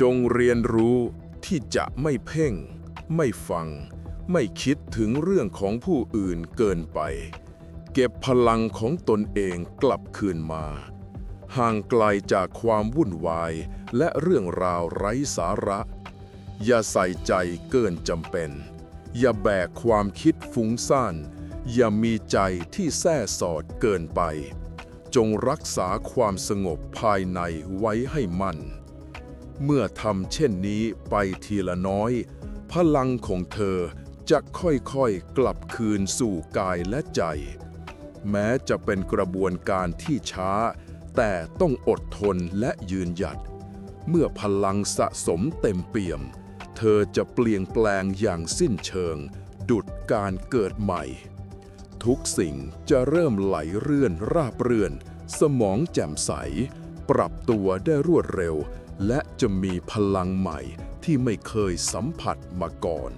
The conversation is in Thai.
จงเรียนรู้ที่จะไม่เพ่ง ไม่ฟัง ไม่คิดถึงเรื่องของผู้อื่นเกินไป เก็บพลังของตนเองกลับคืนมา ห่างไกลจากความวุ่นวายและเรื่องราวไร้สาระ อย่าใส่ใจเกินจำเป็น อย่าแบกความคิดฟุ้งซ่าน อย่ามีใจที่แส่สอดเกินไป จงรักษาความสงบภายในไว้ให้มั่น เมื่อทำเช่นนี้ไปทีละน้อย พลังของเธอจะค่อยๆกลับคืนสู่กายและใจ แม้จะเป็นกระบวนการที่ช้า แต่ต้องอดทนและยืนหยัด เมื่อพลังสะสมเต็มเปี่ยม เธอจะเปลี่ยนแปลงอย่างสิ้นเชิง ดุดการเกิดใหม่ ทุกสิ่งจะเริ่มไหลเรื่อนราบเรื่อน สมองแจ่มใส ปรับตัวได้รวดเร็ว และจะมีพลังใหม่ที่ไม่เคยสัมผัสมาก่อน